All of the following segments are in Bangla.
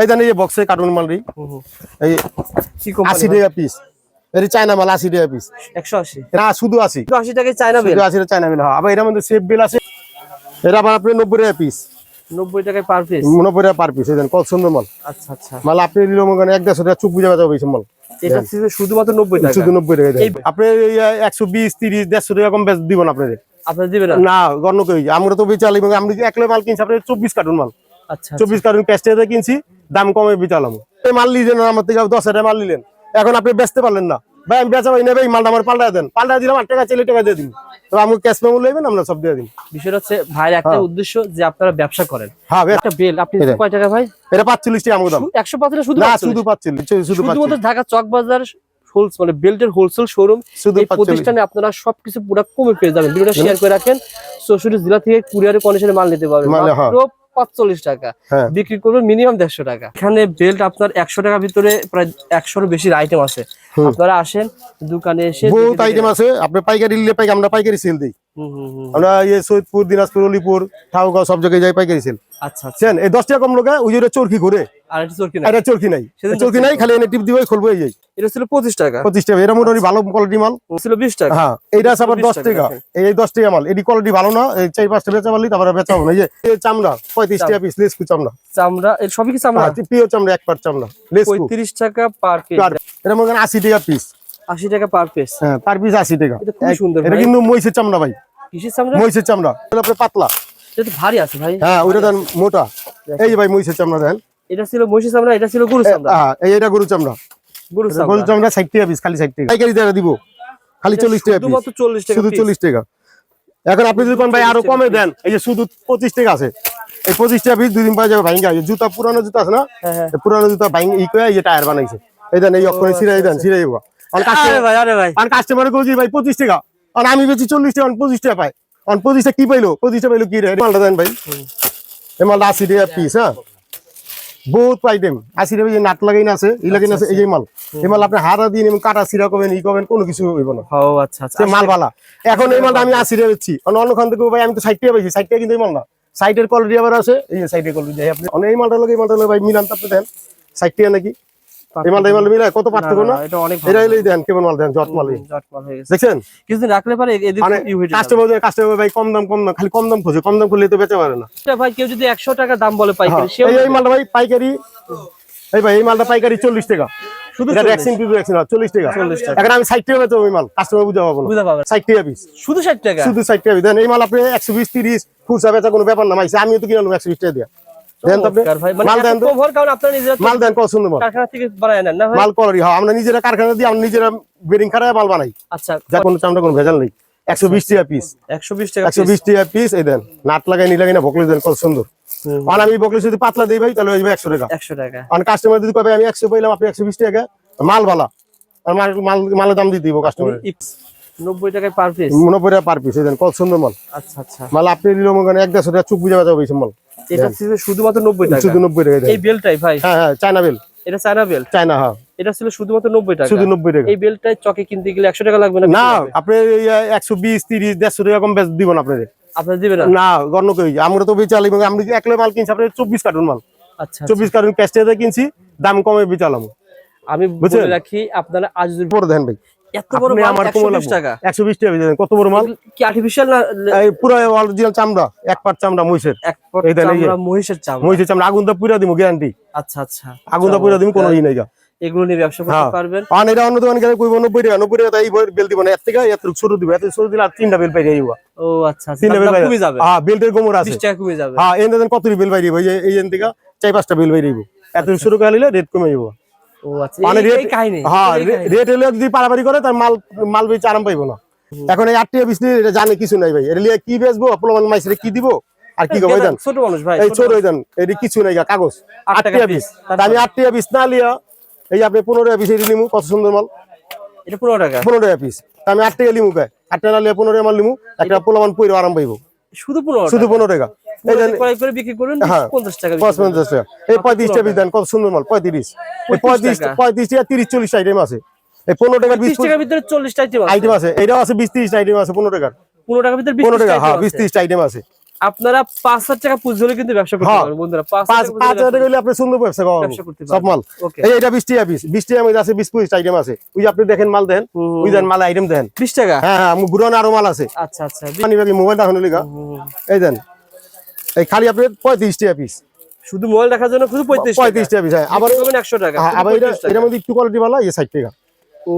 এই জানি এই বক্সে কার্টুন এই আশি টাকা পিস চায়না মাল আশি টাকা পিস একশো আশি? না শুধু আশি। আশি চায়না বেল আশি টাকা চায়না মিল আবার এটার মধ্যে সেফ বিল আছে। এটা আবার আপনি নব্বই টাকা পিস নব্বই টাকায় পার পিস নব্বই টাকা পার পিস এই দেন কত সুন্দর মাল। আচ্ছা আচ্ছা। মাল আপনি দিল মনে এক দেড়শো টাকা চুপ বুঝে যাবে মাল। এটা শুধুমাত্র নব্বই টাকা? শুধু নব্বই টাকা আপনি একশো বিশ তিরিশ দেড়শো টাকা কম বেচ দিব না আপনাদের। আপনার দিবে না? না গণ্য কই আমরা তো বেচালি আমরা এক মাল কিনছি আপনি চব্বিশ কার্টুন মাল। আচ্ছা চব্বিশ কার্টুন ক্যাশ কিনছি। দাম কমে বেচালাম এই মাল নিলেন না আমার থেকে দশ হাজার মাল নিলেন। এখন আপনি বেচতে পারলেন না। ভাই আমি বেচা ভাই নেবে এই মালটা আমার পাল্টা দেন। পাল্টা দিলাম আট টাকা চাইলে টাকা দিয়ে দিন। তো আমাকে ক্যাশ মেমো নেবেন আমরা সব দিয়ে দিন। বিষয়টা হচ্ছে ভাইয়ের একটা উদ্দেশ্য যে আপনারা ব্যবসা করেন। হ্যাঁ একটা বেল আপনি এই কয় টাকা ভাই? এটা পাঁচচল্লিশ টাকা আমাকে দাম। একশো পাঁচটা শুধু না 45 শুধু পাচ্ছিল্লিশ শুধু শুধুমাত্র ঢাকা চক বাজার হোলস মানে বেল্টের হোলসেল শোরুম এই প্রতিষ্ঠানে আপনারা সবকিছু পুরো কমে পেয়ে যাবেন। ভিডিওটা শেয়ার করে রাখেন। চৌষট্টি জেলা থেকে কুরিয়ারে কন্ডিশনে মাল নিতে পারবেন। হ্যাঁ। মাত্র পাঁচচল্লিশ টাকা। হ্যাঁ। বিক্রি করবেন মিনিমাম দেড়শো টাকা। এখানে বেল্ট আপনার একশো টাকার ভিতরে প্রায় একশোর বেশি আইটেম আছে। আপনারা আসেন দোকানে এসে বহুত আইটেম আছে। আপনি পাইকারি নিলে পাইকারি আমরা পাইকারি সেল দিই। আমরা ইয়ে সৈয়দপুর দিনাজপুর অলিপুর ঠাকুরগাঁও সব জায়গায় যাই পাইকারি সেল। আচ্ছা আচ্ছা। এই দশ টাকা কম লোকে ওই চরকি ঘুরে। আর এটা চরকি না এটা চরকি নাই। সেদিন চরকি নাই খালি এনে টিপ দিবে খুলবো এই যাই এটা ছিল পঁচিশ টাকা। পঁচিশ টাকা এটা মোটামুটি ভালো কোয়ালিটি মাল। ছিল বিশ টাকা। হ্যাঁ এইটা আছে আবার দশ টাকা টাকা। এই দশ টাকা মাল এটি কোয়ালিটি ভালো না এই চার পাঁচটা বেচা পারলি তারপরে বেচা হবে না। এই চামড়া পঁয়ত্রিশ টাকা পিস লেসকু চামড়া। চামড়া এর সবই কি চামড়া? হ্যাঁ পিও চামড়া এক পার চামড়া লেসকু পঁয়ত্রিশ টাকা পার এটা মনে করেন আশি টাকা পিস আশি টাকা পার পিস হ্যাঁ পার পিস আশি টাকা। এটা খুবই সুন্দর এটা কিন্তু মহিষের চামড়া ভাই। কিসের চামড়া? মহিষের চামড়া। পাতলা। এটা তো ভারী আছে ভাই। হ্যাঁ দেন মোটা। এই যে ভাই মহিষের চামড়া দেন। এটা ছিল মহিষের চামড়া এটা ছিল গরু চামড়া। হ্যাঁ এই এটা গরু চামড়া। গরু চামড়া। গরু চামড়া ষাট টাকা পিস খালি ষাট টাকা। পাইকারি দিব। খালি চল্লিশ টাকা পিস শুধুমাত্র চল্লিশ টাকা শুধু piece। চল্লিশ টাকা। এখন আপনি যদি কোন ভাই আরও কমে দেন এই যে শুধু পঁচিশ টাকা আছে। এই পঁচিশ টাকা পিস দুদিন পরে যাবে এই জুতা পুরানো জুতা আছে না? হ্যাঁ, হ্যাঁ। পুরানো জুতা ভাইঙ্গ ই করে এই যে টায়ার বানাইছে। এই দেন এই অক্ষরে ছিড়াই দেন ছিড়াই দেবো। কাস্টমার কইছি ভাই পঁচিশ টাকা। আর আমি বেশি চল্লিশ টাকা পঁচিশ টাকা পাই। আর পঁচিশ কি পাইলো? পাইলো কি রে? মালটা দেন ভাই। এই মালটা আশি টাকা পিস হ্যাঁ? বহুত আইটেম আশি টাকা নাট লাগাই না আছে ই লাগাই না আছে এই যে মাল। এই মাল আপনি হারা দিন এবং কাটা সিরা করবেন ই করবেন কোনো কিছু হইব না। ও আচ্ছা আচ্ছা। মাল ভালা এখন এই মালটা আমি আশি টাকা বেচছি। অন্য অন্য খান থেকে ভাই আমি তো ষাট টাকা বেচি ষাট টাকা কিন্তু এই মাল না সাইটের কোয়ালিটি আবার আছে এই যে সাইটের কোয়ালিটি আপনি অনেক এই মালটা এই মালটা ভাই মিলান তো আপনি দেন। ষাট টাকা নাকি? এই মালটা এই মালটা মিলায় কত পার্থক্য না? এটা এলেই দেন কেমন মাল দেন জট মাল হয়ে দেখছেন? কিছুদিন রাখলে পারে এদিক মানে ই হয়ে যাবে। কাস্টমার কাস্টমার ভাই কম দাম কম দাম খালি কম দাম খোঁজে কম দাম তো বেচা পারে না। ভাই কেউ যদি একশো টাকা দাম বলে পাইকারি হ্যাঁ, এই এই মালটা ভাই পাইকারি। এই ভাই এই মালটা পাইকারি চল্লিশ টাকা। শুধু এটা 40 ভ্যাকসিন টু ভ্যাকসিন চল্লিশ টাকা। 40 টাকা। এখন আমি ষাট টাকা বেচবো ওই মাল কাস্টমার বুঝা পাবো না। বুঝতে পারবেন ষাট টাকা পিস শুধু টাকা? শুধু টাকা দেন এই মাল আপনি খুচরা বেচা কোনো ব্যাপার না মাইছে আমিও তো কিনলাম একশো বিশ টাকা দিয়া। মানে মাল নিজেরা কারখানা হ্যাঁ আমরা নিজেরা কারখানা দিয়ে আমরা নিজেরা বেরিং খারাপ মাল বানাই। আচ্ছা যা কোনো চামড়া কোনো ভেজাল নেই। একশো বিশ টাকা পিস একশো বিশ টাকা একশো বিশ টাকা পিস এই দেন। নাট লাগাই নি লাগাই না ভকলে দেন কত সুন্দর। আর আমি বকলে যদি পাতলা দিই ভাই তাহলে হয়ে যাবে একশো টাকা। একশো টাকা। আর কাস্টমার যদি কবে আমি একশো পাইলাম আপনি একশো বিশ টাকা মাল ভালা। আর মাল মাল মালের দাম দিয়ে দিব কাস্টমার ইপস, নব্বই টাকায় পার পিস নব্বই টাকা পার পিস এই দেন কত সুন্দর মাল। আচ্ছা আচ্ছা। মাল আপনি এক দেড়শো টাকা চুপ বুঝে বেচা হবে মাল। এটা ছিল শুধুমাত্র নব্বই টাকা। শুধু নব্বই টাকা। দেন এই বেলটাই ভাই। হ্যাঁ হ্যাঁ চায়না বেল। এটা চায়না বেল্ট চায়না হ্যাঁ। এটা ছিল শুধুমাত্র নব্বই টাকা। শুধু নব্বই টাকা। এই বেলটাই চকে কিনতে গেলে একশো টাকা লাগবে না না আপনি একশো বিশ তিরিশ দেড়শো টাকা কম বেচ দিব না আপনাদের। আপনার দিবে না? না গণ্য কই আমরা তো বেচালি আমরা এক মাল কিনছি আপনার চব্বিশ কার্টুন মাল। আচ্ছা চব্বিশ কার্টুন ক্যাশ কিনছি দাম কমে বেচালাম। আমি? বলে রাখি আপনারা আজ বড় দেন ভাই। এত বড় আমার টাকা? টাকা কত বড় মাল? কি আর্টিফিশিয়াল না এই পুরো অরিজিনাল চামড়া এক পাট চামড়া মহিষের। এক পট। চামড়া মহিষের চামড়া। মহিষের চামড়া আগুন দা পুরা দিব গ্যারান্টি আচ্ছা আচ্ছা। আগুন দা পুরা দিব কোনো ই নাই এগুলো নিয়ে ব্যবসা করতে হ্যাঁ। পারবেন। আর এটা অন্য দোকানে গেলে কইব নব্বই টাকা বেল দিব না। থেকে এত ছোট দিব এত ছোট দিলে আর তিনটা বেল পাই যাইব। ও আচ্ছা আচ্ছা। তিনটা বেল কমে যাবে। হ্যাঁ বেল্টের গোমর আছে। বিশ টাকা কমে যাবে। হ্যাঁ এনে দেন কত বেল বাইরে এই থেকে চার পাঁচটা বেল বাইরে এত শুরু করে নিলে রেট কমে যাব মানে এই- রেট হ্যাঁ রেট হলে যদি পারাপারি করে তার মাল মাল বেচে আরাম পাইবো না। এখন এই আটটি বিশ এটা জানে কিছু নাই ভাই। এটা লিয়ে কি বেচবো? কি দিব? আর কি করব দেন ছোট মানুষ ভাই এই ছোট ছোট দেন এটি কিছু নাই কাগজ। আটটি বিশ আমি আটটি বিশ না লিয়া এই আপনি পনেরো এটি নিমু কত সুন্দর মাল। এটা পনেরো টাকা? পনেরো টাকা পিস আমি আট টাকা লিমু আট টাকা পনেরো লিমু একটা পোলামান পইরো আরাম পাইবো শুধু পনেরো শুধু পনেরো টাকা। করে বিক্রি করুন হ্যাঁ। টাকা টাকা। এই কত সুন্দর মাল এই আইটেম আছে। এই টাকার টাকার ভিতরে আইটেম আছে। আইটেম আছে। এটাও আছে বিশ তিরিশ আইটেম আছে টাকার। টাকার ভিতরে টাকা হ্যাঁ আইটেম আছে। আপনারা পাঁচ হাজার টাকা পুঁজি হলে কিন্তু ব্যবসা করতে হ্যাঁ। পারবেন বন্ধুরা। টাকা হলে আপনি সুন্দর ব্যবসা করা করতে সব মাল। এই এটা টাকা টাকা আছে বিশ পঁচিশ আইটেম আছে ওই আপনি দেখেন মাল দেন ওই দেন মাল আইটেম দেন। বিশ টাকা? হ্যাঁ হ্যাঁ আমার গুরন আরও মাল আছে। আচ্ছা আচ্ছা। মানি মোবাইল রাখুন লিগা। এই দেন। এই খালি আপনি পঁয়ত্রিশ টাকা পিস শুধু মোবাইল রাখার জন্য শুধু পঁয়ত্রিশ পঁয়ত্রিশ টাকা পিস হ্যাঁ। আবার একশো টাকা। হ্যাঁ, আবার এটা এটার মধ্যে একটু কোয়ালিটি ভালো এই ষাট টাকা।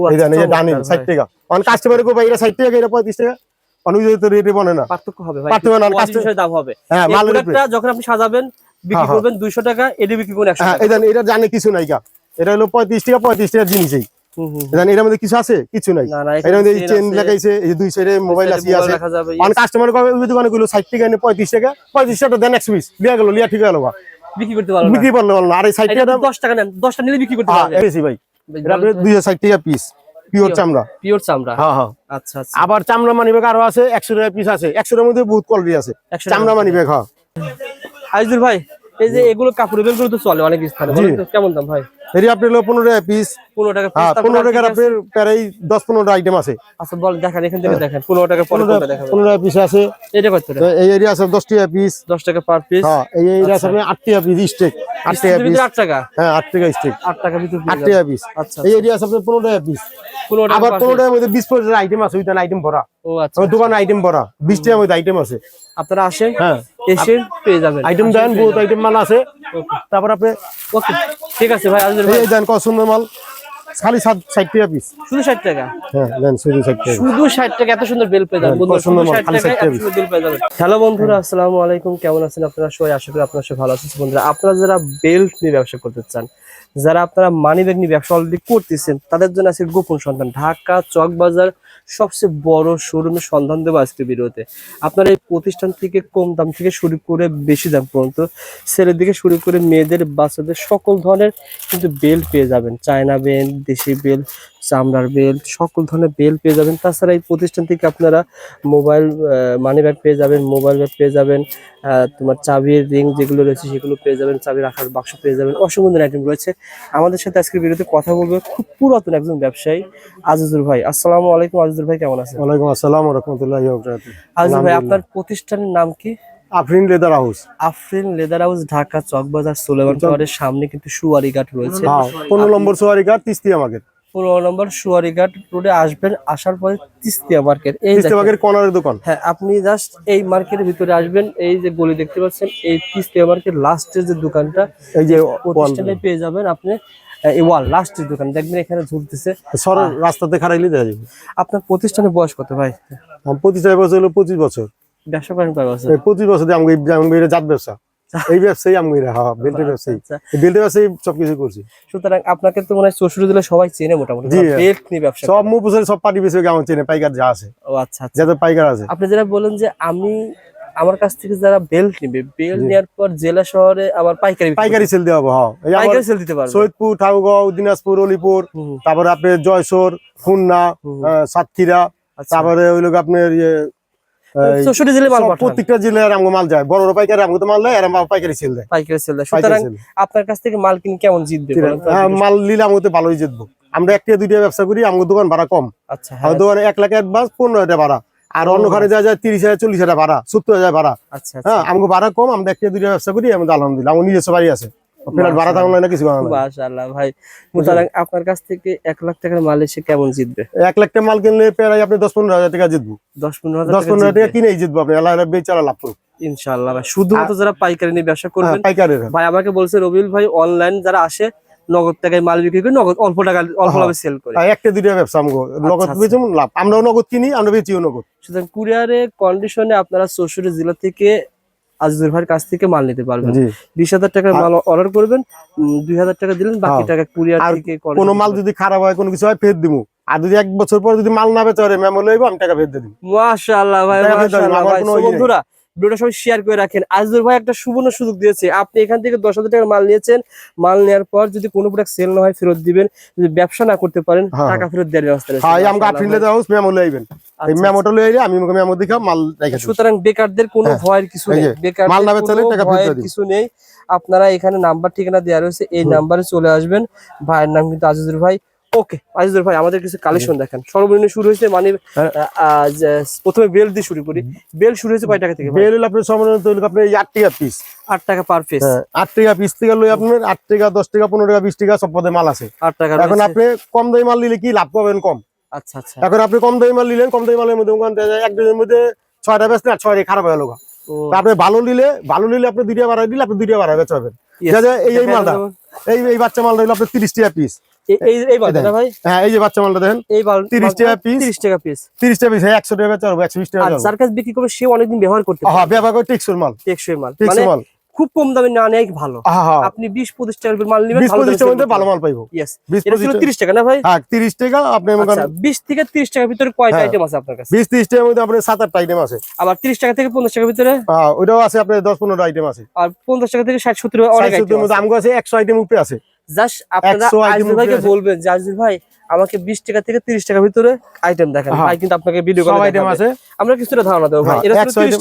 এই আচ্ছা, যে ডানি ষাট টাকা। অন কাস্টমারে কো ভাই এটা ষাট টাকা এটা পঁয়ত্রিশ টাকা? অনেক তো রেটে বনে না। পার্থক্য হবে পার্থক্য না, কাস্টমার- দাম হবে। হ্যাঁ মালের যখন আপনি সাজাবেন বিক্রি। করবেন দুইশো টাকা এটি বিক্রি করবেন একশো টাকা। এই এটা জানে কিছু নাই গা। এটা হলো পঁয়ত্রিশ টাকা পঁয়ত্রিশ টাকা জিনিসই। জানেন এটার মধ্যে কিছু আছে? কিছু নাই। না, না, এখানে এটার মধ্যে চেন লাগাইছে এই দুই সাইডে মোবাইল আছে। আছে অন কাস্টমার কবে দোকানে গুলো ষাট টাকা এনে টাকা দেন একশো পিস লিয়া গেল লিয়া ঠিক গেল বিক্রি করতে পারবেন বিক্রি করলে বলো আর এই ষাট এটা টাকা আপনি দশ টাকা নেন দশটা নিলে বিক্রি করতে হ্যাঁ, বেশি ভাই। এটা আপনি দুইশো ষাট টাকা পিস পিওর চামড়া। পিওর চামড়া। হ্যাঁ হ্যাঁ। আচ্ছা আচ্ছা। আবার চামড়া মানি ব্যাগ আরও আছে একশো টাকা পিস আছে। একশোটার মধ্যে বহুত কোয়ালিটি আছে। 100 চামড়া মানি ব্যাগ হ্যাঁ। আইজুল ভাই এই যে এগুলো কাপড় বেলগুলো তো চলে অনেক স্থানে। কেমন দাম ভাই? এটি আপনি হলো পনেরো টাকা পিস পনেরো টাকা হ্যাঁ পনেরো টাকার আছে? আপনার প্রায় দশ পনেরোটা আইটেম আছে। আচ্ছা বল দেখেন এখান থেকে দেখেন পনেরো টাকা পনেরো পনেরো টাকা পিস আছে। এটা কত তো এই এরিয়া আছে দশ টাকা পিস দশ টাকা পার পিস হ্যাঁ এই এরিয়া আছে আপনার আট টাকা পিস স্টেক আট টাকা পিস আট টাকা? হ্যাঁ আট টাকা স্টেক আট টাকা ভিতর আট টাকা পিস আচ্ছা এই এরিয়া আছে আপনার পনেরো টাকা পিস পনেরো টাকা আবার পনেরো। টাকার মধ্যে বিশ পঁচিশ আইটেম আছে ওইখানে আইটেম ভরা। ও আচ্ছা আমার দোকানে আইটেম ভরা বিশ টাকার মধ্যে আইটেম আছে। আপনারা আসেন হ্যাঁ। এসে পেয়ে যাবেন। আইটেম দেন বহুত আইটেম মাল আছে। তারপর আপনি ওকে ঠিক আছে ভাই আজকে এই দেন কত সুন্দর মাল? খালি সাত ষাট টাকা পিস শুধু ষাট টাকা? হ্যাঁ দেন শুধু ষাট টাকা। শুধু ষাট টাকা এত সুন্দর বেল পেয়ে যাবেন। হ্যাঁ, বন্ধুরা সুন্দর শুধু মাল, ষাট খালি 60 এত সুন্দর বেল পেয়ে যাবেন। হ্যালো বন্ধুরা আসসালামু আলাইকুম। কেমন আছেন আপনারা? সবাই আশা করি আপনারা সবাই ভালো আছেন। বন্ধুরা আপনারা যারা বেল্ট নিয়ে ব্যবসা করতে চান যারা আপনারা মানি ব্যাগ নিয়ে ব্যবসা অলরেডি করতেছেন, তাদের জন্য আছে গোপন সন্ধান। ঢাকা চক বাজার সবচেয়ে বড় শোরুমের সন্ধান দেবো আজকে ভিডিওতে। আপনারা এই প্রতিষ্ঠান থেকে কম দাম থেকে শুরু করে বেশি দাম পর্যন্ত ছেলের দিকে শুরু করে মেয়েদের, বাচ্চাদের সকল ধরনের কিন্তু বেল পেয়ে যাবেন। চায়না বেল দেশি বেল্ট চামড়ার বেল্ট সকল ধরনের বেল্ট পেয়ে যাবেন। তাছাড়া এই প্রতিষ্ঠান থেকে আপনারা মোবাইল মানি ব্যাগ পেয়ে যাবেন মোবাইল ব্যাগ পেয়ে যাবেন তোমার চাবির রিং যেগুলো রয়েছে সেগুলো পেয়ে যাবেন চাবি রাখার বাক্স পেয়ে যাবেন অসংখ্য আইটেম রয়েছে। আমাদের সাথে আজকের ভিডিওতে কথা বলবে খুব পুরাতন একজন ব্যবসায়ী আজিজুর ভাই। আসসালামু আলাইকুম আজিজুর ভাই কেমন আছেন? ওয়ালাইকুম আসসালাম রহমতুল্লাহ আজিজুর ভাই আপনার প্রতিষ্ঠানের নাম কি? Afrin leather house. Afrin leather house Dhaka Chawkbazar Suleman সামনে কিন্তু সুয়ারি ঘাট রয়েছে। হ্যাঁ পনেরো নম্বর সোয়ারি কার তিস্তি আমাকে পনেরো নম্বর সুয়ারি ঘাট রোডে আসবেন আসার পরে তিস্তিয়া মার্কেট। এই। কর্নারের দোকান। হ্যাঁ আপনি জাস্ট এই মার্কেটের ভিতরে আসবেন এই যে গলি দেখতে পাচ্ছেন এই তিস্তিয়া মার্কেট লাস্টের যে দোকানটা এই যে প্রতিষ্ঠানে পেয়ে যাবেন আপনি ওয়াল লাস্টের দোকান। দেখবেন এখানে ঝুলতেছে। সর রাস্তাতে খারাইলে দেখা যাবে। আপনার প্রতিষ্ঠানের বয়স কত ভাই? পঁচিশ বছর হলো পঁচিশ বছর। ব্যবসা করেন কয় বছর? পঁচিশ বছর জাত ব্যবসা। এই ব্যবসায়ী আমি হ্যাঁ বেল্টের ব্যবসায়ী। আচ্ছা। বেল্টের ব্যবসায়ী সবকিছু করছি। সুতরাং আপনাকে তো মনে হয় চৌষট্টি জেলা সবাই চেনে মোটামুটি বেল্ট নিয়ে ব্যবসা সব মুপুসের সব পার্টি বেশি আমার চেনে পাইকার যা আছে। ও আচ্ছা আচ্ছা। যাদের পাইকার আছে। আপনি যারা বলেন যে আমি আমার কাছ থেকে যারা বেল্ট নিবে বেল্ট নেওয়ার পর জেলা শহরে আবার পাইকারি পাইকারি সেল দেওয়া হবে হ্যাঁ। পাইকারি সেল দিতে পারবে। সৈয়দপুর ঠাকুরগাঁও দিনাজপুর অলিপুর তারপরে আপনার জয়সোর খুলনা সাতক্ষীরা আচ্ছা। তারপরে ওই লোক আপনার ইয়ে, চৌষট্টি জেলায় মাল প্রত্যেকটা যায়। বড় পাইকারি তো মাল দেয় আর পাইকারি সেল দেয়। পাইকারি সেল দেয়। সুতরাং আপনার কাছ থেকে মাল কিনে কেমন জিতবে বলেন তো? হ্যাঁ, মাল নিলে আমাকে তো ভালোই জিতবো। আমরা একটা দুইটা ব্যবসা করি দোকান ভাড়া কম। আচ্ছা হ্যাঁ। দোকানে এক লাখ অ্যাডভান্স পনেরো হাজার ভাড়া। আর অন্য ঘরে যা যায় তিরিশ হাজার চল্লিশ হাজার ভাড়া সত্তর হাজার ভাড়া। আচ্ছা আচ্ছা। হ্যাঁ আমাকে ভাড়া কম আমরা একটা দুইটা ব্যবসা করি আমাদের আলহামদুলিল্লাহ আমার নিজস্ব বাড়ি আছে। ফ্ল্যাট ভাড়া থাকলে না কিছু মাশাআল্লাহ ভাই। সুতরাং আপনার কাছ থেকে লাখ টাকার মাল এসে কেমন জিতবে? লাখ টাকা মাল কিনলে প্রায় আপনি টাকা জিতবো। টাকা। কিনেই আপনি আল্লাহ লাভ করুন ইনশাআল্লাহ ভাই। শুধুমাত্র যারা পাইকারি নিয়ে ব্যবসা করবেন হ্যাঁ, ভাই আমাকে বলছে রবিউল ভাই অনলাইন যারা আসে নগদ টাকায় মাল বিক্রি করে নগদ অল্প টাকা অল্প হ্যাঁ। লাভে সেল করে। একটা দুইটা ব্যবসা আমাকে নগদ আচ্ছা। লাভ। আমরাও নগদ কিনি আমরা বেচিও নগদ। সুতরাং কুরিয়ারে কন্ডিশনে আপনারা চৌষট্টি জেলা থেকে আজিজুর ভাইয়ের কাছ থেকে মাল নিতে পারবেন। বিশ হাজার টাকার মাল অর্ডার করবেন দুই হাজার টাকা দিলেন বাকি হ্যাঁ। টাকা কুরিয়ার থেকে কোনো মাল যদি খারাপ হয় কোনো কিছু হয় ফের দিব আর যদি এক বছর পর যদি মাল না বেচে ম্যাম লইব আমি টাকা ফের দিয়ে দিব মাশাআল্লাহ ভাই মাশাআল্লাহ ইয়ে। বন্ধুরা ভিডিওটা সবাই শেয়ার করে রাখেন। আজিজুর ভাই একটা সুবর্ণ সুযোগ দিয়েছে। আপনি এখান থেকে দশ হাজার টাকার মাল নিয়েছেন। মাল নেওয়ার পর যদি কোনো প্রোডাক্ট সেল না হয় ফেরত দিবেন। যদি ব্যবসা না করতে পারেন হ্যাঁ, টাকা ফেরত দেওয়ার ব্যবস্থা। হ্যাঁ সুতরাং বেকারদের কোনো হ্যাঁ, ভয়ের কিছু নেই। ভয়ের কিছু নেই। আপনারা এখানে নাম্বার ঠিকানা দেওয়া রয়েছে। এই নাম্বারে চলে আসবেন। ভাইয়ের নাম কিন্তু আজিজুর ভাই। ওকে আজিজুর ভাই আমাদের কিছু কালেকশন দেখেন। সর্বনিম্ন শুরু হয়েছে মানে হ্যাঁ। প্রথমে বেল দিয়ে শুরু করি। বেল শুরু হয়েছে কয় টাকা থেকে? বেল হলো আপনার হলো আপনার এই আট টাকা পিস আট টাকা পার পিস হ্যাঁ আট টাকা পিস থেকে লই আপনার আট টাকা দশ টাকা পনেরো টাকা বিশ টাকা সব পদে মাল আছে। আট টাকা এখন আপনি কম দামি মাল নিলে কি লাভ পাবেন কম? আচ্ছা আচ্ছা। এখন আপনি কম দামি মাল নিলেন কম দামি মালের মধ্যে ওখান থেকে এক দিনের মধ্যে ছয়টা বেচলে আর ছয়টা খারাপ হয়ে ও, আপনি ভালো নিলে ভালো নিলে আপনি দুইটা বাড়াই দিলে আপনি দুইটা বাড়াই বেচা হবেন yes. যা যা এই এই মালটা। এই এই বাচ্চা মালটা হলো আপনার তিরিশ টাকা পিস এই- এই এই ভাই? হ্যাঁ এই যে বাচ্চা মালটা দেখেন এই বাল 30 টাকা টাকা পিস তিরিশ টাকা পিস হ্যাঁ টাকা বেচা হবে টাকা আর বিক্রি করবে সে অনেকদিন ব্যবহার করতে পারে হ্যাঁ ব্যবহার করে টেকসই মাল। টেকসই মাল। মানে খুব কম দামে না নেয় ভালো। হ্যাঁ হ্যাঁ আপনি বিশ পঁচিশ টাকার মাল নেবেন টাকার ভালো মাল পাইবো। ছিল টাকা- তিরিশ টাকা না ভাই? হ্যাঁ তিরিশ টাকা আপনি মনে আচ্ছা থেকে তিরিশ টাকার ভিতরে কয়টা হ্যাঁ। আইটেম আছে আপনার কাছে? বিশ তিরিশ টাকার মধ্যে আপনার সাত আটটা আইটেম আছে। আবার তিরিশ টাকা থেকে পঞ্চাশ টাকার ভিতরে? হ্যাঁ ওইটাও আছে আপনার দশ পনেরো আইটেম আছে। আর পঞ্চাশ টাকা থেকে ষাট সত্তর অনেক মধ্যে আমগো আছে একশো আইটেম উপরে আছে। জাস্ট আপনারা 100 ভাইকে বলবেন যে আজিজুল ভাই আমাকে বিশ টাকা থেকে তিরিশ টাকার ভিতরে আইটেম দেখেন। হ্যাঁ। ভাই কিন্তু আপনাকে ভিডিও আইটেম আছে। আমরা কিছুটা ধারণা দেবো ভাই। হ্যাঁ, এটা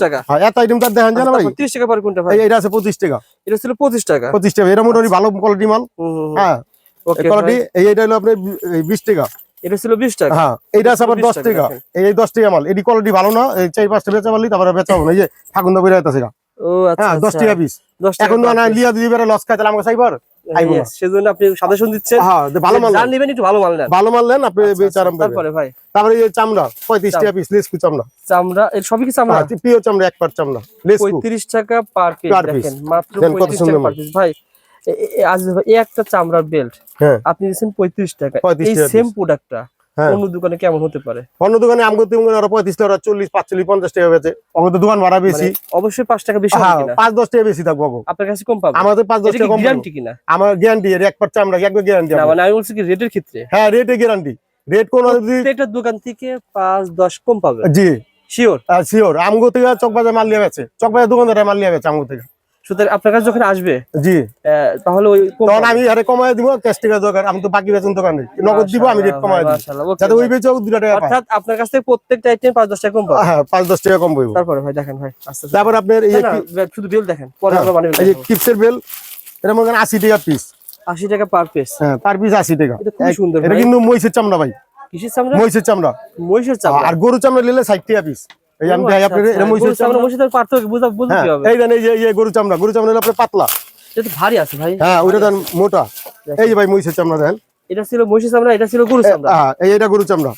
টাকা। হ্যাঁ এত আইটেম তার দেখেন জানা ভাই তিরিশ টাকা পরে কোনটা ভাই? এটা আছে টাকা। এটা ছিল পঁচিশ টাকা। পঁচিশ টাকা। এটা মোটামুটি ভালো কোয়ালিটি মাল। হ্যাঁ। ওকে কোয়ালিটি এই এটা হলো আপনার বিশ টাকা। এটা ছিল বিশ টাকা। হ্যাঁ এইটা আছে আবার 20 টাকা এই এই দশ টাকা মাল। কোয়ালিটি ভালো না। এই চার পাঁচটা বেচা পারলি তারপরে বেচা হবে না। এই যে ঠাকুর দা আছে ও আচ্ছা আচ্ছা। টাকা পিস এখন না লিয়া লস খাই তাহলে আমাকে চাইবার। সেজন্য আপনি সাজেশন দিচ্ছেন। হ্যাঁ ভালো মাল জান নেবেন একটু ভালো মাল নেন। ভালো মাল নেন আপনি আচ্ছা, আরাম আচ্ছা, তারপরে ভাই? তারপরে এই চামড়া পঁয়ত্রিশ টাকা পিস লেসকু চামড়া। চামড়া এর সবই কি চামড়া? হ্যাঁ পিও চামড়া এক পার চামড়া লেসকু। পঁয়ত্রিশ টাকা পার পিস দেখেন মাত্র দেখেন কত পঁয়ত্রিশ সুন্দর টাকা পার পিস ভাই আজ এই একটা চামড়ার বেল্ট হ্যাঁ। আপনি দিচ্ছেন পঁয়ত্রিশ টাকা। 35 এই সেম। প্রোডাক্টটা অন্য দোকানে কেমন হতে পারে? অন্য দোকানে আম করতে ওরা পঁয়ত্রিশ টাকা চল্লিশ পাঁচচল্লিশ পঞ্চাশ টাকা বেচে। তো দোকান ভাড়া বেশি। মানে অবশ্যই পাঁচ টাকা বেশি হবে হ্যাঁ কিনা? পাঁচ দশ টাকা বেশি থাকব। আপনার কাছে কম পাবো আমাদের পাঁচ দশ টাকা কম গ্যারান্টি কিনা। আমার গ্যারান্টি এর এক পার চামড়া একবার গ্যারান্টি না মানে আমি বলছি কি রেটের ক্ষেত্রে? হ্যাঁ রেটে গ্যারান্টি রেট কোন প্রত্যেকটা দোকান থেকে পাঁচ দশ কম পাবে জি। শিওর শিওর আমগো থেকে চকবাজার মাল নিয়ে গেছে। চকবাজার দোকানদার মাল নিয়ে গেছে আমগো থেকে। সুতরাং আপনার কাছে যখন আসবে জি। তাহলে ওই কম তখন আমি আরে কমায় দিব ক্যাশ টাকা দরকার আমি তো বাকি বেতন দোকান। নেই নগদ দিব আমি রেট কমায় দিব। যাতে ওই বেচে ও টাকা অর্থাৎ আপনার কাছ থেকে প্রত্যেকটা আইটেম টাকা কম পাবে। হ্যাঁ টাকা কম তারপরে ভাই দেখেন ভাই তারপর আপনার এই শুধু বিল দেখেন পরে হ্যাঁ, আমরা এই কিপসের বেল এটা মনে করেন টাকা পিস আশি টাকা পার পিস হ্যাঁ পার পিস আশি টাকা। এটা খুবই সুন্দর এটা কিন্তু মহিষের চামড়া ভাই। কিসের চামড়া? মহিষের চামড়া। মহিষের চামড়া। আর গরু চামড়া নিলে ষাট টাকা পিস এই আমি আচ্ছা, আচ্ছা। মহিষের চামড়া, চামড়া? মহিষের পার্থক্য বুঝা বুঝতে হ্যাঁ হবে। এই দেন এই যে গরু চামড়া গরু চামড়া আপনার পাতলা। এটা ভারী আছে ভাই। হ্যাঁ ওইটা দেন মোটা। এই যে ভাই মহিষের চামড়া দেন। এটা ছিল মহিষের চামড়া এটা ছিল গরুর চামড়া। হ্যাঁ এই এটা গরু চামড়া।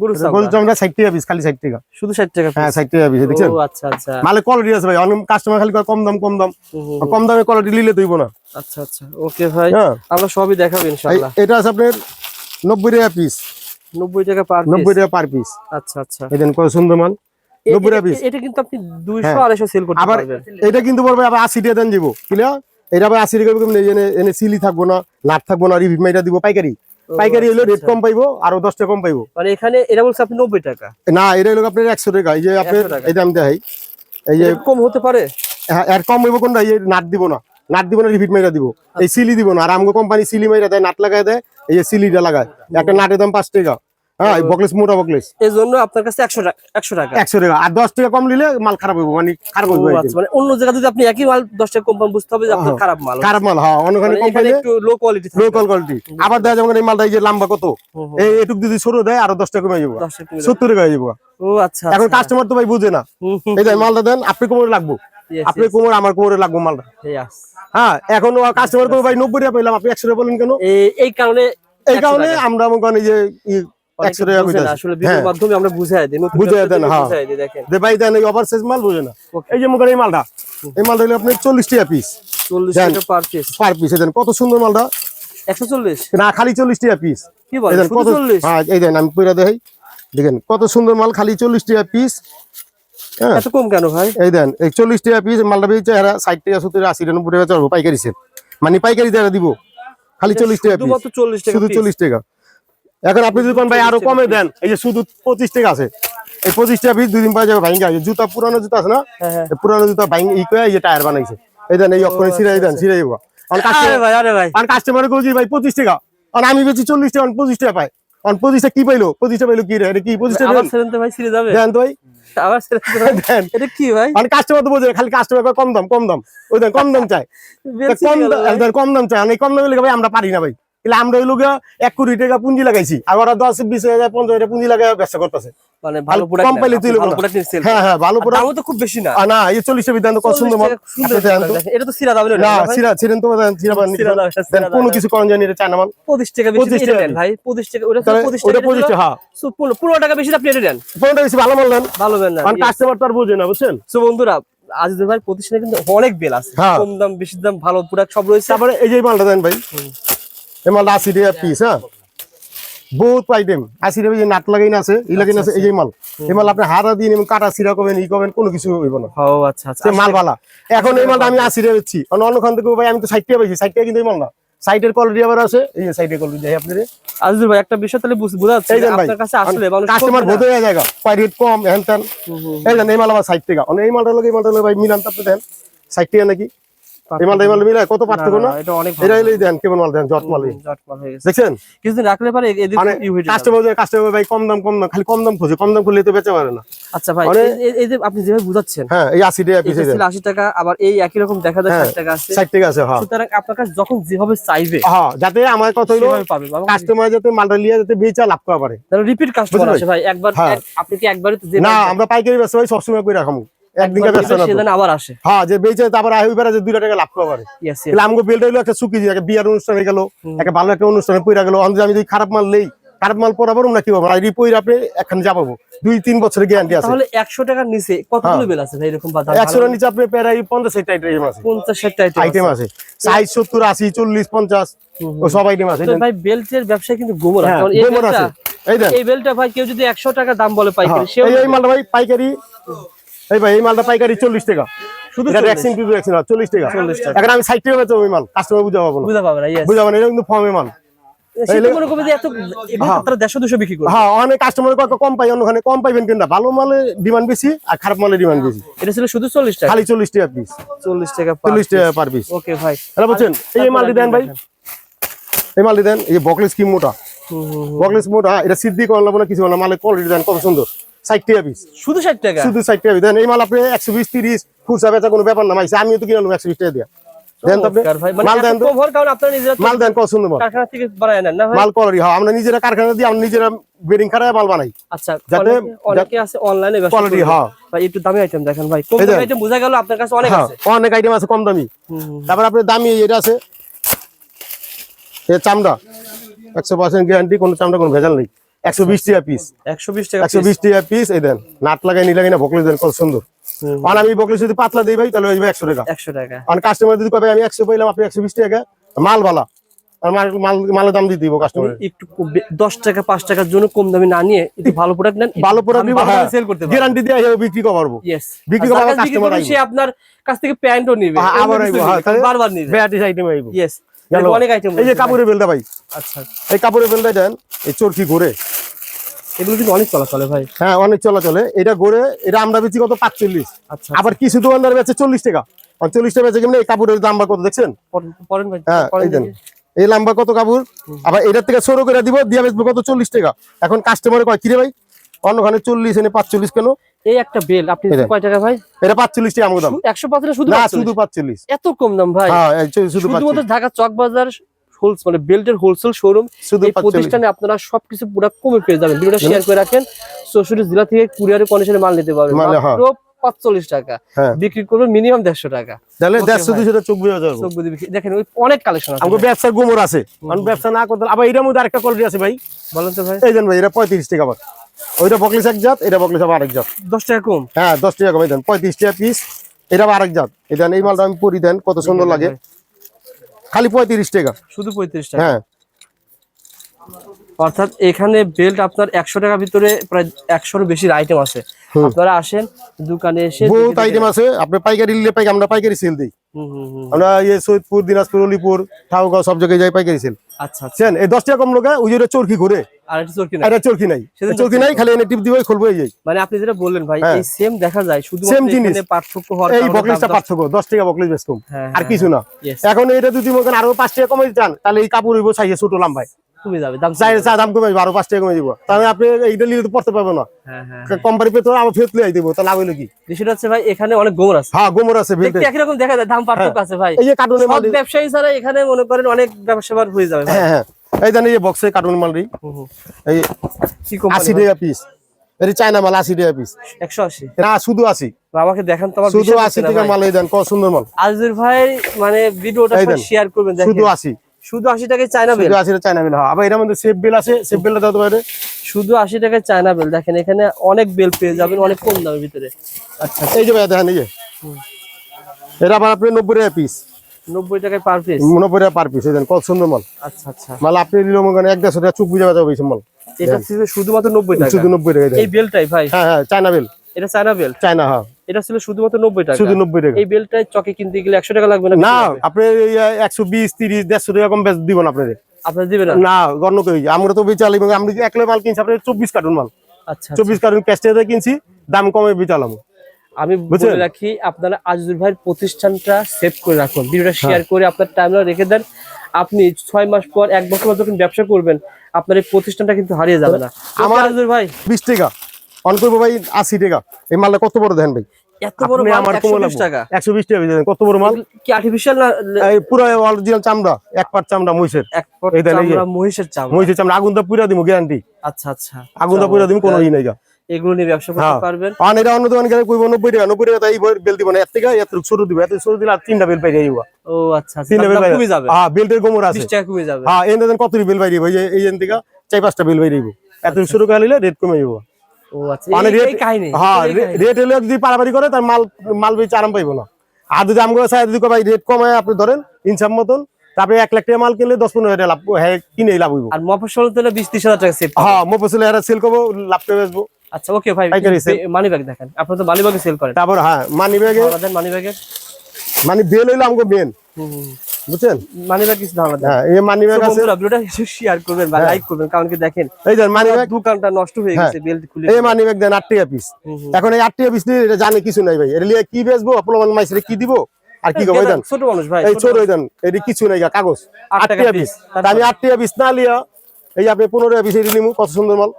গরু চামড়া। চামড়া ষাট টাকা পিস খালি টাকা। শুধু টাকা হ্যাঁ piece। ষাট টাকা পিস দেখছেন? আচ্ছা আচ্ছা। মালে কোয়ালিটি আছে ভাই অনেক কাস্টমার খালি কম দাম কম দাম। কম দামে কোয়ালিটি নিলে তুইব না। আচ্ছা আচ্ছা ওকে ভাই আমরা সবই দেখাবো ইনশাআল্লাহ। এটা আছে আপনার নব্বই টাকা পিস নব্বই টাকা পার নব্বই টাকা পার পিস আচ্ছা আচ্ছা। এই দেন কত সুন্দর মাল। এ- নব্বই টাকা এ- পিস এটা কিন্তু আপনি হ্যাঁ। আড়াইশো সেল করতে পারবেন। এটা কিন্তু বলবে আবার আশি টাকা দেন দিব। কিলা? এটা আবার আশি টাকা এনে এনে এনে সিলি থাকব না লাট থাকব না রিভিট মাইটা দিব পাইকারি। পাইকারি হলো আচ্ছা, রেট কম পাইবো আরও দশ টাকা কম পাইবো। মানে এখানে এটা বলছে আপনি নব্বই টাকা। না এটা হলো আপনার একশো টাকা। এই যে আপনার 100। এটা আমি দেখাই। এই যে কম হতে পারে? হ্যাঁ, এর কম হইব কোনটা? এই নাট দিব না। নাট দিব না রিপিট মাইরা দিব। এই সিলি দিব না। আর আমগো কোম্পানি সিলি মাইরা দেয় নাট লাগায় দেয়। এই যে সিলিটা লাগায়। একটা নাটের দাম পাঁচ টাকা। হ্যাঁ বকলেস মোটা বকলেস। এই জন্য আপনার কাছে একশো টাকা একশো টাকা। একশো টাকা। আর দশ টাকা কম নিলে মাল খারাপ হইব মানে খারাপ আচ্ছা, মানে অন্য জায়গায় যদি আপনি একই মাল দশ টাকা কম পান বুঝতে হবে যে আপনার হ্যাঁ। খারাপ মাল। খারাপ মাল হ্যাঁ অন্যখানে মানে একটু লো কোয়ালিটি লোকাল কোয়ালিটি আবার দেখা যাবে এই মালটা এই যে লম্বা কত? এই এটুক যদি ছোট দেয় আরও দশ টাকা কমে যাব। সত্তর টাকা হয়ে যাব। ও আচ্ছা এখন আচ্ছা। কাস্টমার তো ভাই বুঝে না। এই দেন মালটা দেন আপনি কোমরে লাগবো। আপনি কোমর আমার কোমরে লাগবো মালটা. হ্যাঁ এখন কাস্টমার ভাই নব্বই টাকা পেলাম আপনি একশো টাকা বলেন কেন? এই- এই কারণে এই কারণে আমরা মনে করেন যে না, আসলে ভিডিওর হ্যাঁ। মাধ্যমে আমরা বুঝাই দিই দেন, হ্যাঁ। দেখেন। যে ভাই দেন এই ওভার মাল বুঝে না। এই যে করেন এই মালটা এই মালটা হলো আপনার চল্লিশ টাকা পিস চল্লিশ দেন। টাকা পার পিস পার পিস দেন কত সুন্দর মালটা? না খালি চল্লিশ টাকা পিস কি বলেন এই দেন কত হ্যাঁ এই দেন আমি পুরা দেখাই। দেখেন কত সুন্দর মাল খালি চল্লিশ টাকা পিস এত কম কেন ভাই? এই দেন এই চল্লিশ টাকা পিস মালটা বেচে এরা ষাট টাকা সত্তর আশি টাকা নব্বই টাকা চলবো পাইকারি সেল মানে পাইকারি দিব। খালি চল্লিশ টাকা পিস চল্লিশ টাকা শুধু piece। চল্লিশ টাকা। এখন আপনি যদি কোন ভাই আরও কমে দেন এই যে শুধু পঁচিশ টাকা আছে এই পঁচিশ টাকা পিস দুদিন পাওয়া যাবে ভাইঙ্গা। জুতা পুরানো জুতা আছে না? হ্যাঁ, হ্যাঁ। পুরানো জুতা ভাইঙ্গ ই করে এই যে টায়ার বানাইছে। এই দেন এই অক্ষরে ছিড়াই দেন ছিড়াই যাব কাস্টমার ভাই পঁচিশ টাকা। আর আমি বেশি চল্লিশ টাকা পঁচিশ টাকা পাই। আর পঁচিশ টাকা কি পাইলো? পাইলো কি রে? কি পঁচিশ টাকা আবার ভাই ছিঁড়ে যাবে। দেন তো ভাই। আবার ছেড়ে দিতে ভাই? দেন। এটা কি ভাই? আর কাস্টমার তো বোঝে খালি কাস্টমার কম দাম কম দাম। ওই দেন কম দাম চাই কম দাম। কম দাম চাই আর কম দাম লিখে ভাই আমরা পারি না ভাই। আমরা ওই লোক এক কোটি টাকা পুঁজি লাগাইছি। আর ওরা দশ বিশ হাজার পঞ্চাশ হাজার পুঁজি লাগাই ব্যবসা করতেছে। মানে ভালো কম পাইলে তুই হ্যাঁ হ্যাঁ ভালো পুরো তো খুব বেশি না। না এই চল্লিশটা বিধান কত সুন্দর মাল 40 টাকা সুন্দর আপনি দেন তো। দেখেন, এটা তো সিরা দাম না সিরা সিরা। কোনো কিছু করেন জানি এটা চায়না মাল 25 টাকা বেশি 25 এটা টাকা। নেন ভাই। 25 টাকা ওটা তাহলে 25 ওটা টাকা পঁচিশটা হ্যাঁ 15 টাকা বেশি আপনি এটা বেশি ভালো মাল দেন ভালো না কাস্টমার তো আর বোঝে না বুঝছেন? বন্ধুরা আজ ভাই প্রতিষ্ঠানে কিন্তু অনেক বেল আছে। কম দাম বেশি দাম ভালো প্রোডাক্ট সব রয়েছে। তারপরে এই যে মালটা দেন ভাই। এই মালটা আশি টাকা পিস হ্যাঁ? বহুত আইটেম আশি টাকা যে নাট লাগাই না আছে ই লাগাই না আছে এই যে মাল। এই মাল আপনি হারা দিয়ে নেবেন কাটা সিরা করবেন ই করবেন কোনো কিছু হইব না। ও আচ্ছা আচ্ছা। মাল ভালা এখন এই মালটা আমি আশি টাকা বেচছি অন্য অন্য খান থেকে ভাই আমি তো ষাট টাকা বেচি ষাট টাকা কিন্তু এই মাল না সাইটের কোয়ালিটি আবার আছে। এই যে সাইটের কোয়ালিটি আপনাদের। আজিজুল ভাই একটা বিষয় তাহলে বুঝ- যাচ্ছে আপনার কাছে আসলে মানুষ কাস্টমার ভোট হয়ে যায় পাই রেট কম হ্যান ত্যান এই এই মাল ষাট টাকা। অনেক এই মালটা এই মালটা লোক ভাই মিলান তো আপনি দেন। নাকি? এই মালটা এই কত পার্থক্য না, না না, এটা অনেক দেন কেমন মাল দেন জট মাল জটমাল হয়ে গেছে। দেখছেন? কিছুদিন রাখলে পারে মানে ই হয়ে যাবে। কাস্টমার কাস্টমার ভাই কম দাম কম দাম খালি কম দাম খোঁজে কম দাম খুললে তো বেচে পারে না। আচ্ছা ভাই এই- এই- এই যে আপনি যেভাবে বুঝাচ্ছেন হ্যাঁ এই আশি টাকা এটা দেন ছিল আশি টাকা আবার এই একই রকম দেখা যায় হ্যাঁ। ষাট টাকা আছে। ষাট টাকা আছে হ্যাঁ। সুতরাং আপনার কাছে যখন যেভাবে চাইবে হ্যাঁ যাতে আমার কথা। কাস্টমার যাতে মালটা লিয়ে যাতে বেচা লাভ করা পারে। তাহলে রিপিট কাস্টমার আছে ভাই একবার। আপনি কি একবারই তো না আমরা পাইকারি ব্যবসা ভাই সবসময় করে একদিকে না আবার আসে। হ্যাঁ যে বেচে পারে যে টাকা লাভ করা পারে। তাহলে আমগো বেলটা হইল একটা সুকি একটা বিয়ার অনুষ্ঠানে গেল একটা ভালো একটা অনুষ্ঠানে পইরা গেল। আমি যদি খারাপ মাল খারাপ মাল না কি পাবো? আর এই পইরা আপনি এখানে যাব দুই তিন বছরের গ্যারান্টি আছে। তাহলে টাকার নিচে কতগুলো বেল আছে ভাই? এরকম বাজার একশো নিচে আপনি প্রায় আইটেম আছে। আইটেম আছে। সাইজ সত্তর আশি চল্লিশ পঞ্চাশ ও সব আইটেম আছে। তো ভাই বেল্টের ব্যবসায় কিন্তু আছে। হ্যাঁ, এই আছে। বেলটা- এই বেলটা ভাই কেউ যদি একশো টাকা দাম বলে পাইকারি হ্যাঁ, এই এই মালটা ভাই পাইকারি এই ভাই এই মালটা পাইকারি চল্লিশ টাকা। শুধু এটা 40 ভ্যাকসিন টু ভ্যাকসিন চল্লিশ টাকা। 40 টাকা। এখন আমি ষাট টাকা বেচবো ওই মাল কাস্টমার বুঝা পাবো না। বুঝতে না বুঝা পাবো না এটা কিন্তু ফর্মে মাল। সেটা করবে যে এত এগুলো তারা দেড়শো দুশো বিক্রি করবে হ্যাঁ কত কম পাই অন্যখানে কম পাইবেন ভালো মালে ডিমান্ড বেশি আর খারাপ মালে ডিমান্ড বেশি। এটা ছিল শুধু চল্লিশ টাকা? খালি চল্লিশ টাকা পিস চল্লিশ টাকা চল্লিশ টাকা পার পিস ওকে ভাই। বলছেন এই মালটি দেন ভাই। এই মালটি দেন এই বকলেস স্কিম মোটা। বকলেস মোটা এটা সিদ্ধি করা লাগবে না কিছু না মালের কোয়ালিটি দেন কত সুন্দর। ষাট টাকা পিস শুধু ষাট টাকা? শুধু ষাট টাকা দেন এই মাল আপনি একশো বিশ তিরিশ খুচরা বেচা কোনো ব্যাপার না মাইছে আমিও তো একশো বিশ টাকা দিয়া। আপনি ভাই। মানে মাল দেন নিজেরা মাল হ্যাঁ। আমরা নিজেরা কারখানা দিয়ে আমরা নিজেরা খারাপ মাল বানাই। আচ্ছা যাতে- অনেকে- আছে অনলাইনে হ্যাঁ। ভাই একটু দামি আইটেম দেখেন ভাই। কম দামি আইটেম বোঝা গেল আপনার কাছে অনেক হ্যাঁ আছে। অনেক আইটেম আছে কম দামি। তারপর আপনার দামি এটা আছে। এ চামড়া। একশো পার্সেন্ট গ্যারান্টি কোনো চামড়া কোনো ভেজাল নেই। একশো বিশ টাকা পিস একশো বিশ টাকা একশো বিশ টাকা পিস এই দেন নাট লাগাই নি লাগাই না বকলে দেন কত সুন্দর। আর আমি বকলে যদি পাতলা দিই ভাই তাহলে একশো টাকা। একশো টাকা। আর কাস্টমার যদি কবে আমি একশো পাইলাম আপনি একশো বিশ টাকা মাল ভালা। মালের দাম দিয়ে দিব কাস্টমার একটু দশ টাকা পাঁচ টাকার জন্য কম দামি না নিয়ে একটু ভালো প্রোডাক্ট নেন। ভালো প্রোডাক্ট আমি নিব ভালো সেল করতে গ্যারান্টি দিয়ে বিক্রি ইয়েস বিক্রি করবে। সে আপনার কাছ থেকে প্যান্টও নিবে। হ্যাঁ, আবার হ্যাঁ, বারবার নিবে। ভ্যারাইটিস আইটেম আইব। ইয়েস গেল। অনেক আইটেম এই যে কাপড়ের বেলটা ভাই। আচ্ছা এই কাপড়ের বেলটা দেন এই চরকি ঘুরে। এগুলো কিন্তু অনেক চলা চলে ভাই। হ্যাঁ অনেক চলাচলে। এটা ঘুরে এটা আমরা বেচি কত? পাঁচচল্লিশ। আচ্ছা আবার কিছু দোকানদার বেচে চল্লিশ টাকা। চল্লিশ টাকা বেচে কেমন? এই কাপড়ের কত দেখছেন? হ্যাঁ এই দেন। এই লম্বা কত কাপড়? আবার এটার থেকে সরু করে দিব দিয়ে বেচবো কত? চল্লিশ টাকা। এখন কাস্টমারে কয় কিরে ভাই অন্যখানে চল্লিশ এনে পাঁচচল্লিশ কেন? এই একটা বেল আপনি কয় টাকা ভাই? এটা পাঁচচল্লিশ টাকা আমার দাম। একশো পাঁচ শুধু না শুধু পাঁচচল্লিশ। এত কম দাম ভাই। হ্যাঁ শুধু শুধুমাত্র ঢাকা চক বাজার হোলস মানে বেল্টের হোলসেল শোরুম। শুধু এই প্রতিষ্ঠানে আপনারা সবকিছু পুরো কমে পেয়ে যাবেন। ভিডিওটা শেয়ার করে রাখেন। চৌষট্টি জেলা থেকে কুরিয়ারে কন্ডিশনে মাল নিতে পারবেন। হ্যাঁ। মাত্র পাঁচচল্লিশ টাকা। হ্যাঁ। বিক্রি করবেন মিনিমাম দেড়শো টাকা। তাহলে দেড়শো। দুশো দেখেন ওই অনেক কালেকশন আছে আমাকে ব্যবসার গোমর আছে। কারণ ব্যবসা না করতে আবার এটার মধ্যে আরেকটা কোয়ালিটি আছে ভাই। বলেন তো ভাই। এই ভাই এটা পঁয়ত্রিশ টাকা আবার। ওইটা বকলিস এক জাত এটা বকলিস আবার আরেক জাত। দশ টাকা কম? হ্যাঁ দশ টাকা কমাই দেন পঁয়ত্রিশ টাকা পিস এটা আবার আরেক জাত। এই দেন এই মালটা আমি পরি দেন কত সুন্দর লাগে। খালি পঁয়ত্রিশ টাকা। শুধু পঁয়ত্রিশ টাকা? হ্যাঁ। অর্থাৎ এখানে বেল্ট আপনার একশো টাকার ভিতরে প্রায় একশোর বেশি আইটেম আছে। আপনারা আসেন দোকানে এসে বহুত আইটেম আছে। আপনি পাইকারি নিলে পাইকারি আমরা পাইকারি সেল দিই। হুম, হুম, হুম। আমরা ইয়ে সৈয়দপুর দিনাজপুর অলিপুর ঠাকুরগাঁও সব জায়গায় যাই পাইকারি সেল আচ্ছা আচ্ছা। এই দশ টাকা কম লোক ওই চরকি ঘুরে। আর একটা চরকি না এটা চরকি নাই। চরকি নাই খালি এনে টিপ খুলবো এই মানে আপনি যেটা বললেন ভাই হ্যাঁ। এই সেম দেখা যায় শুধু Same জিনিস। পার্থক্য হওয়ার এই বকলিসটা পার্থক্য দশ টাকা বকলিস বেশ কম। হ্যাঁ, আর হ্যাঁ, কিছু না এখন এটা যদি মনে আরও পাঁচ টাকা কমে চান তাহলে এই কাপড় হইব সাইজে ছোট লাম্বায়। কমে যাবে দাম চাই চা দাম কমে যাবে আরও পাঁচ টাকা কমে দিব। তাহলে আপনি এইটা নিলে তো পড়তে পারব না। হ্যাঁ হ্যাঁ কোম্পানি পেতে আবার ফেরত লিয়ে দিব তাহলে লাভ কি? বিষয়টা হচ্ছে ভাই এখানে অনেক গোমর আছে। হ্যাঁ গোমর আছে দেখতে একই রকম দেখা যায় দাম পার্থক্য আছে ভাই। এই যে ব্যবসায়ী ছাড়া এখানে মনে করেন অনেক ব্যবসা হয়ে যাবে হ্যাঁ হ্যাঁ। এই দেন এই বক্সে কার্টুন মাল রি। এই কি কোম্পানি আশি টাকা পিস এই চায়না মাল আশি টাকা পিস একশো আশি? না শুধু আশি। আমাকে দেখান তো আমার শুধু বিশ্বাস আশি হচ্ছে না টাকা মাল এই দেন কত সুন্দর মাল। আজুর ভাই মানে ভিডিওটা শেয়ার করবেন দেখেন। শুধু আশি। শুধু আশি টাকায় চায়না বেল শুধু আশি টাকা চায়না বিল হ্যাঁ। আবার এর মধ্যে সেফ বিল আছে সেফ বিলটা দাও পারে শুধু আশি টাকায় চায়না বেল দেখেন এখানে অনেক বেল পেয়ে যাবেন অনেক কম দামের ভিতরে। আচ্ছা এই যে ভাই দেখেন এই যে। এটা আবার আপনি নব্বই টাকা পিস নব্বই টাকায় পার পিস নব্বই টাকা পার পিস এই কত সুন্দর মাল। আচ্ছা আচ্ছা। মাল আপনি টাকা চুপ বুঝে যাবে এইসব মাল। এটা ছিল শুধুমাত্র নব্বই টাকা? শুধু নব্বই টাকা এই বেলটাই ভাই? হ্যাঁ হ্যাঁ চায়না বিল। এটা চায়না বেল? চায়না হ্যাঁ। এটা ছিল শুধুমাত্র নব্বই টাকা? শুধু নব্বই টাকা। এই বেলটাই চকে কিনতে গেলে একশো টাকা লাগবে না না আপনি এই একশো বিশ তিরিশ দেড়শো টাকা কম বেচ না আপনাদের। আপনার দিবে না? না গণ্য করি। আমরা তো বেচালি আমরা এক মাল কিনছি কার্টুন মাল। আচ্ছা চব্বিশ কার্টুন ক্যাশ কিনছি দাম কমে বেচালাম। আমি? বলে রাখি আপনারা আজিজুল ভাইয়ের প্রতিষ্ঠানটা সেভ করে রাখুন। ভিডিওটা শেয়ার করে আপনার টাইমলাইন রেখে দেন। আপনি ছয় মাস পর এক বছর পর যখন ব্যবসা করবেন আপনার এই প্রতিষ্ঠানটা কিন্তু হারিয়ে যাবে না। আমার আজিজুল ভাই? বিশ টাকা। অন করব ভাই আশি টাকা। এই মালটা কত বড় দেন ভাই? এত বড় আপনি আমার বিশ টাকা। একশো বিশ টাকা দেন কত বড় মাল? কি আর্টিফিশিয়াল না এই পুরো অরিজিনাল চামড়া এক পাট চামড়া মহিষের। এক পট এই দেন, এই যে। চামড়া মহিষের চামড়া। মহিষের চামড়া আগুন তো পুরা দিব গ্যারান্টি আচ্ছা আচ্ছা। আগুন তো পুরা দিব কোনো ই নাই। এগুলো নিয়ে ব্যবসা করতে হ্যাঁ। পারবেন। আর এটা অন্য দোকান গেলে কইব নব্বই টাকা নব্বই টাকা তাই বেল দিব না থেকে এত সরু দিব এত সরু দিলে আর তিনটা বেল পাই যাইব ও আচ্ছা আচ্ছা। তিনটা বেল কমে যাবে। হ্যাঁ বেল্টের গোমর আছে। টাকা কমে যাবে। হ্যাঁ দেন কত বেল পাই দিব এই যে এই থেকে চাই পাঁচটা বেল পাই দিব। এত শুরু করে নিলে রেট কমে যাব। ও আচ্ছা মানে রেট কাহিনী হ্যাঁ রেট হলে যদি পারাপারি করে তার মাল মাল বেচে আরাম পাইবো না। আর যদি আমগুলো চাই যদি ভাই রেট কমায় আপনি ধরেন ইনসাম মতন তারপরে এক লাখ টাকা মাল কিনলে দশ পনেরো হাজার লাভ হ্যাঁ কিনে লাভ হইব। আর মফসল তেলে বিশ ত্রিশ হাজার টাকা সেভ হ্যাঁ মফসলে সেল করব লাভ করে বেচবো। আচ্ছা ওকে ভাই মানি ব্যাগ দেখেন। আপনার তো মানি ব্যাগে সেল করেন। তারপর হ্যাঁ মানি ব্যাগে আমাদের মানি মানে বেল হইল আমগো মেন বুঝছেন? মানি ব্যাগ কিছু ধারণা হ্যাঁ এই মানি ব্যাগ আছে ভিডিওটা শেয়ার করবেন বা লাইক করবেন কারণ কি দেখেন এই যে মানি ব্যাগ দোকানটা নষ্ট হয়ে গেছে বেল্ট খুলে এই মানি ব্যাগ দেন আট টাকা পিস হুম, হুম। এখন এই আট টাকা পিস নিয়ে এটা জানে কিছু নাই ভাই। এটা কি বেচবো? মাইসে কি দিব? আর কি দেন। ছোট মানুষ ভাই এই ছোট দেন। এটি কিছু নাই কাগজ। আট আট টাকা টাকা পিস আমি আট টাকা পিস না লিয়া এই আপনি পনেরো টাকা পিস এটি কত সুন্দর মাল।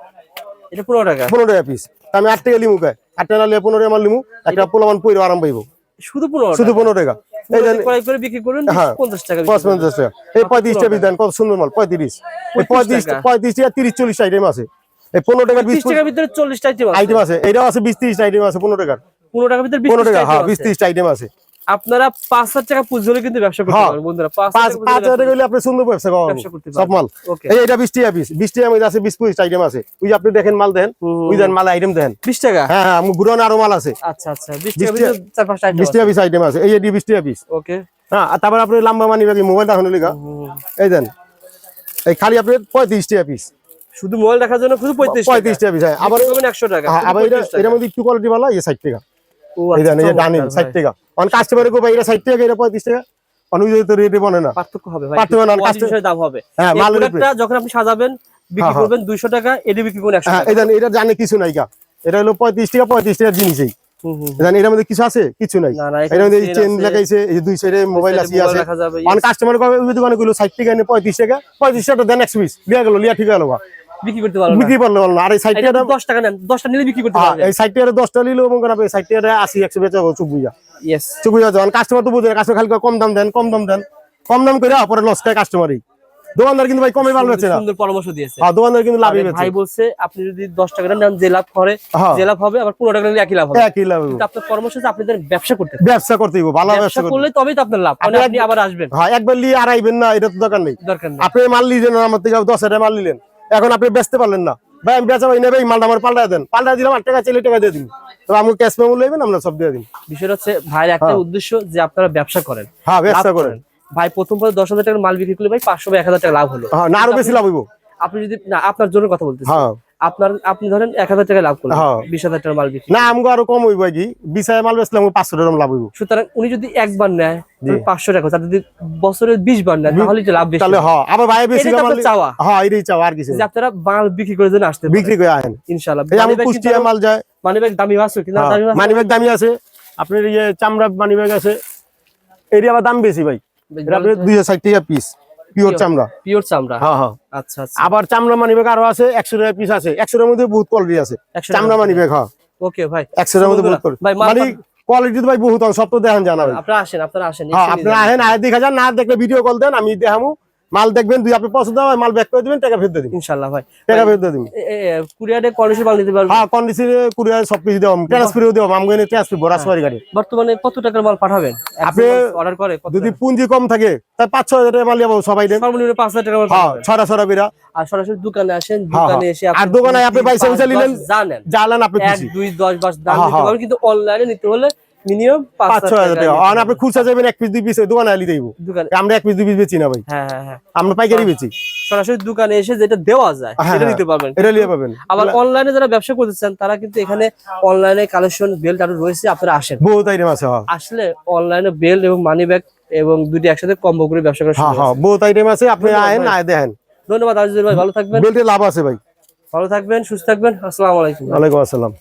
এটা পনেরো টাকা। পনেরো টাকা পিস আমি আট টাকা লিমু কে আট টাকা লিয়ে পনেরো টাকা লিমু। একটা পোলামান পইরে আরাম পাইবো শুধু পনেরো শুধু পনেরো টাকা। এই দেন করে বিক্রি করুন হ্যাঁ। পঞ্চাশ টাকা। পঞ্চাশ টাকা। এই পঁয়ত্রিশ টাকা পিস দেন কত সুন্দর মাল পঁয়ত্রিশ। পঁয়ত্রিশ। পঁয়ত্রিশ টাকা। তিরিশ চল্লিশ আইটেম আছে। এই পনেরো টাকার বিশ টাকার ভিতরে চল্লিশটা আইটেম আছে। আইটেম আছে। এটাও আছে বিশ তিরিশ আইটেম আছে পনেরো টাকার। পনেরো টাকার ভিতরে পনেরো টাকা হ্যাঁ বিশ আছে। তিরিশ আইটেম আছে। আপনারা পাঁচ হাজার টাকা পুঁজি হলে কিন্তু ব্যবসা করতে হ্যাঁ। পারবেন বন্ধুরা। পাঁচ পাঁচ হাজার টাকা হলে আপনি সুন্দর ব্যবসা করতে সব মাল। এই এটা বিশ টাকা পিস বিশ টাকা মধ্যে আছে বিশ পঁচিশ আইটেম আছে। ওই আপনি দেখেন মাল দেন ওই দেন মাল আইটেম দেন বিশ টাকা? হ্যাঁ হ্যাঁ ঘুরানো আরও মাল আছে। আচ্ছা আচ্ছা। বিশ আইটেম বিশ টাকা পিস আইটেম আছে। এই এটি বিশ টাকা পিস ওকে। হ্যাঁ তারপর আপনি লাম্বা মানি ব্যাগে মোবাইল দেখানো লিখা এই দেন। এই খালি আপনি পঁয়ত্রিশ টাকা পিস শুধু মোবাইল দেখার জন্য শুধু পঁয়ত্রিশ পঁয়ত্রিশ টাকা? পিস হ্যাঁ। আবার একশো টাকা হ্যাঁ, আবার এটা 35 টাকা। এটার মধ্যে একটু কোয়ালিটি ভালো এই ষাট টাকা। এই এই ডানি চমৎকার ষাট ভাই। টাকা। অন কাস্টমারে কো ভাই এটা ষাট টাকা এটা পঁয়ত্রিশ টাকা। অনুযায়ী তো রেটে বনে না। পার্থক্য হবে ভাই। পার্থক্য না, quality দাম হবে। হ্যাঁ, মালের প্রোডাক্টটা যখন আপনি সাজাবেন বিক্রি করবেন দুইশো টাকা এটি বিক্রি করবেন একশো টাকা। এই দেন এটা জানে কিছু নাই গা। এটা হলো পঁয়ত্রিশ টাকা পঁয়ত্রিশ টাকার জিনিসই। হুম, হুম, এটার মধ্যে কিছু আছে? কিছু নাই। মধ্যে চেন লাগাইছে এই দুই সাইডে মোবাইল আছে আছে। অন কাস্টমার কবে ওই দোকানে গুলো 60 টাকা এনে 35 টাকা। 35 টাকা দেন লিয়া গেল লিয়া ঠিক গেল বিক্রি করতে বিক্রি আর এই 60 টাকা টাকা নেন নিলে বিক্রি করতে হ্যাঁ, এই 60 টাকা 10 টা নিলেও মন করা 60 টাকা 80 100 বেচা চুপ বুইয়া ইয়েস চুপ বুইয়া যখন কাস্টমার তো বুঝে কাস্টমার খালি কম দাম দেন কম দাম দেন। কম দাম করে পরে লস খায় কাস্টমারই দোকানদার কিন্তু ভাই কমে মাল বেচে না। সুন্দর পরামর্শ দিয়েছে। হ্যাঁ দোকানদার কিন্তু লাভই বেচে। ভাই বলছে আপনি যদি টাকা নেন যে লাভ করে হ্যাঁ। যে লাভ হবে আবার টাকা নিলে একই লাভ হবে। একই লাভ। আপনার পরামর্শ আপনি ব্যবসা করতে। ব্যবসা করতে হইব ভালো ব্যবসা করলে তবেই তো আপনার লাভ। মানে আপনি আপনি আবার আসবেন। হ্যাঁ একবার লিয়ে আর আইবেন না এটা তো দরকার নেই। দরকার নেই। আপনি মাল নিলেন আমার থেকে দশ হাজার মাল নিলেন। এখন আপনি বেচতে পারলেন না। ভাই আমি বেচা ভাই নেবে এই মালটা আমার পাল্টা দেন। পাল্টা দিলাম আট টাকা চাইলে টাকা দিয়ে দিন। তো আমি ক্যাশ মেমো লইবেন আমরা সব দিয়ে দিন। বিষয়টা হচ্ছে ভাইয়ের একটা উদ্দেশ্য যে আপনারা ব্যবসা করেন। হ্যাঁ ব্যবসা করেন। ভাই প্রথম পরে দশ হাজার টাকার মাল বিক্রি করলে ভাই পাঁচশো বা এক হাজার টাকা লাভ হলো। হ্যাঁ না আরও বেশি লাভ হইব। আপনি যদি না আপনার জন্য কথা বলতেছি। হ্যাঁ। আপনার আপনি ধরেন এক হাজার টাকা লাভ করলেন হ্যাঁ। বিশ হাজার টাকার মাল বিক্রি না আমাকে আরও কম হইব কি বিশ হাজার মাল বেচলে আমাকে পাঁচশো টাকা লাভ হইব। সুতরাং উনি যদি একবার নেয় পাঁচশো টাকা তার যদি বছরে বিশ বার নেয় তাহলে লাভ বেশি। তাহলে হ্যাঁ আবার ভাই বেশি চাওয়া। হ্যাঁ এটাই চাওয়া আর কিছু আপনারা মাল বিক্রি করে জন্য আসতে বিক্রি করে আমার কুষ্টিয়া মাল যায়। মানি ব্যাগ দামি আছে কিনা দামি মানি ব্যাগ দামি আছে। আপনার ইয়ে চামড়া মানি ব্যাগ আছে এর আবার দাম বেশি ভাই। দুইশো ষাট টাকা পিস পিওর চামড়া। পিওর চামড়া। হ্যাঁ হ্যাঁ। আচ্ছা আচ্ছা। আবার চামড়া মানি ব্যাগ আরও আছে একশো টাকা পিস আছে। একশোর মধ্যে বহুত কোয়ালিটি আছে। চামড়া মানি ব্যাগ হ্যাঁ। ওকে ভাই। একশোর মধ্যে বহুত মানে কোয়ালিটি তো ভাই বহুত আছে, সব তো দেখেন জানা ভাই আপনারা আসেন আপনারা আসেন হ্যাঁ আপনারা আহেন আয় দেখা যান না দেখলে ভিডিও কল দেন আমি দেখামু। মাল দেখবেন দুই আপনি পছন্দ হয় মাল ব্যাক করে দিবেন টাকা ফেরত দিবেন। ইনশাল্লাহ ভাই। টাকা ফেরত দিবেন। কুরিয়ারে কন্ডিশন মাল নিতে পারবেন? হ্যাঁ কন্ডিশনে কুরিয়ার সব কিছু দেওয়া ট্রান্সফারও দেওয়া আমগানে ট্রান্সফার বড় সরি গাড়ি। বর্তমানে কত টাকার মাল পাঠাবেন? আপনি- অর্ডার করে কত যদি পুঁজি কম থাকে তাই পাঁচ ছয় হাজার টাকা মাল যাব সবাই দেন। সর্বনিম্ন পাঁচ হাজার টাকা মাল হ্যাঁ ছড়া ছড়া বেরা আর সরাসরি দোকানে আসেন হ্যাঁ, দোকানে এসে আর দোকানে আপনি পয়সা পয়সা নিলেন, জানেন। জ্বালান আপনি এক খুশি দুই দশ বাস দাম হ্যাঁ, নিতে হ্যাঁ। পারবেন কিন্তু অনলাইনে নিতে হলে মিনিমাম পাঁচ ছয় হাজার টাকা আর আপনি খুচরা যাবেন এক পিস দুই পিস দোকানে আলি দেবো আমরা এক পিস দুই পিস বেচি না ভাই। হ্যাঁ হ্যাঁ হ্যাঁ। আমরা পাইকারি বেচি। সরাসরি দোকানে এসে যেটা দেওয়া যায় হ্যাঁ, সেটা হ্যাঁ। নিতে পারবেন। এটা নিয়ে পাবেন আবার অনলাইনে যারা ব্যবসা করতে চান তারা কিন্তু এখানে অনলাইনে কালেকশন বেল্ট আরও রয়েছে আপনারা আসেন। বহুত আইটেম আছে হ্যাঁ। আসলে অনলাইনে বেল্ট এবং মানি ব্যাগ এবং দুটি একসাথে কম্বো করে ব্যবসা করা হ্যাঁ হ্যাঁ। বহুত আইটেম আছে আপনি আয়েন আয় দেখেন। ধন্যবাদ আজিজুল ভাই ভালো থাকবেন। বেল্টে লাভ আছে ভাই। ভালো থাকবেন সুস্থ থাকবেন। আসসালামু আলাইকুম। ওয়ালাইকুম আসসালাম।